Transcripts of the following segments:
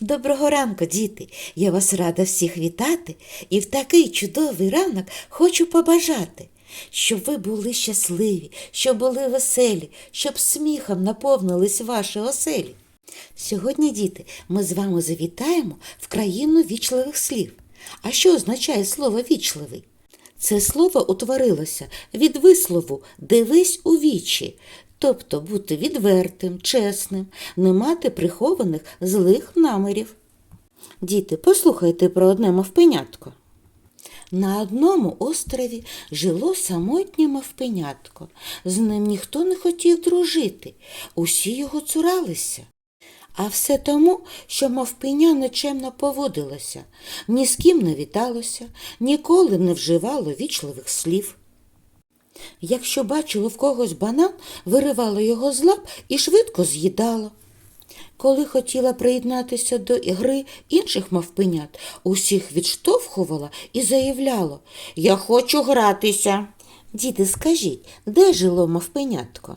Доброго ранку, діти! Я вас рада всіх вітати і в такий чудовий ранок хочу побажати, щоб ви були щасливі, щоб були веселі, щоб сміхом наповнились ваші оселі. Сьогодні, діти, ми з вами завітаємо в країну вічливих слів. А що означає слово вічливий? Це слово утворилося від вислову дивись у вічі, тобто бути відвертим, чесним, не мати прихованих злих намірів. Діти, послухайте про одне мавпенятко. На одному острові жило самотнє мавпенятко. З ним ніхто не хотів дружити, усі його цуралися. А все тому, що мавпеня нечемно поводилося, ні з ким не віталося, ніколи не вживало вічливих слів. Якщо бачило в когось банан, виривало його з лап і швидко з'їдало. Коли хотіла приєднатися до гри інших мавпенят, усіх відштовхувала і заявляла Я хочу гратися. Діти, скажіть, де жило мавпенятко?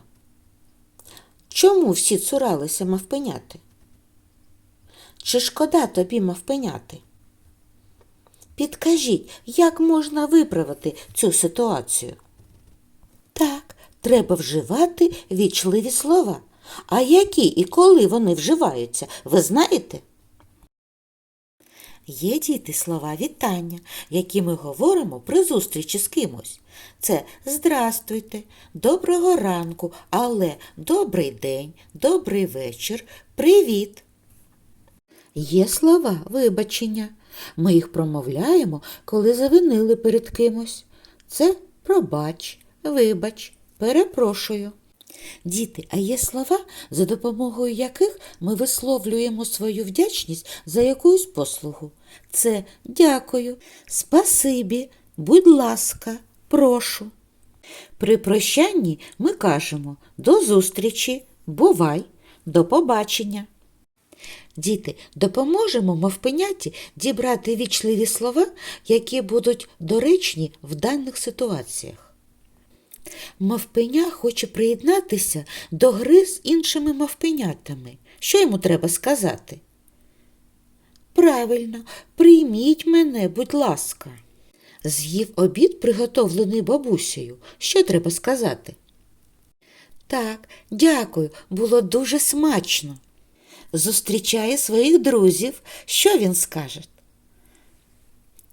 Чому всі цуралися мавпеняти? Чи шкода тобі мавпеняти? Підкажіть, як можна виправити цю ситуацію? Так, треба вживати вічливі слова. А які і коли вони вживаються, ви знаєте? Є діти слова вітання, які ми говоримо при зустрічі з кимось. Це здрастуйте, доброго ранку, але добрий день, добрий вечір, привіт. Є слова вибачення. Ми їх промовляємо, коли завинили перед кимось. Це пробач, вибач, перепрошую. Діти, а є слова, за допомогою яких ми висловлюємо свою вдячність за якусь послугу. Це дякую, спасибі, будь ласка, прошу. При прощанні ми кажемо до зустрічі, бувай, до побачення. Діти, допоможемо мавпеняті дібрати вічливі слова, які будуть доречні в даних ситуаціях. Мавпеня хоче приєднатися до гри з іншими мавпенятами. Що йому треба сказати? Правильно, прийміть мене, будь ласка. З'їв обід, приготовлений бабусею. Що треба сказати? Так, дякую, було дуже смачно. Зустрічає своїх друзів. Що він скаже?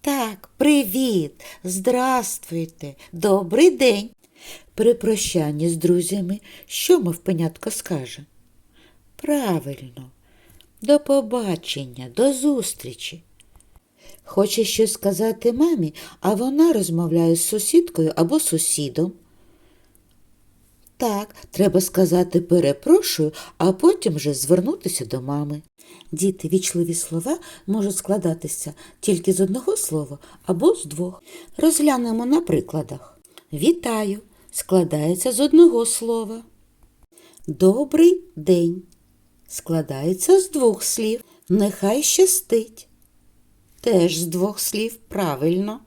Так, привіт, здравствуйте, добрий день. При прощанні з друзями, що мавпенятко скаже? Правильно, до побачення, до зустрічі. Хоче щось сказати мамі, а вона розмовляє з сусідкою або сусідом. Так, треба сказати перепрошую, а потім вже звернутися до мами. Діти вічливі слова можуть складатися тільки з одного слова або з двох. Розглянемо на прикладах. Вітаю складається з одного слова. Добрий день складається з двох слів. Нехай щастить. Теж з двох слів правильно.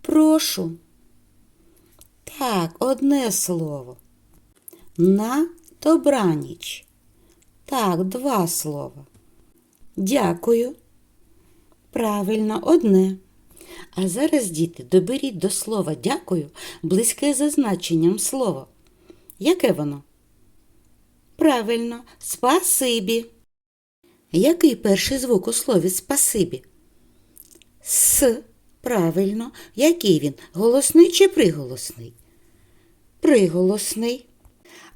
Прошу. Так, одне слово. На добраніч. Так, два слова. Дякую. Правильно, одне. А зараз, діти, доберіть до слова дякую близьке за значенням слова. Яке воно? Правильно, спасибі. Який перший звук у слові спасибі? С. Правильно. Який він? Голосний чи приголосний? Приголосний.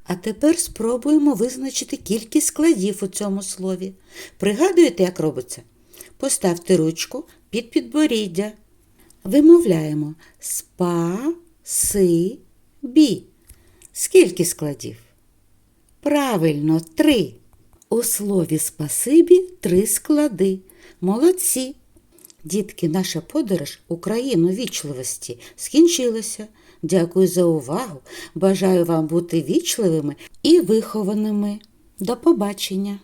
А тепер спробуємо визначити кількість складів у цьому слові. Пригадуєте, як робиться? Поставте ручку під підборіддя. Вимовляємо спа, си, бі. Скільки складів? Правильно, три. У слові спасибі три склади. Молодці. Дітки, наша подорож у країну вічливості скінчилася. Дякую за увагу. Бажаю вам бути вічливими і вихованими. До побачення!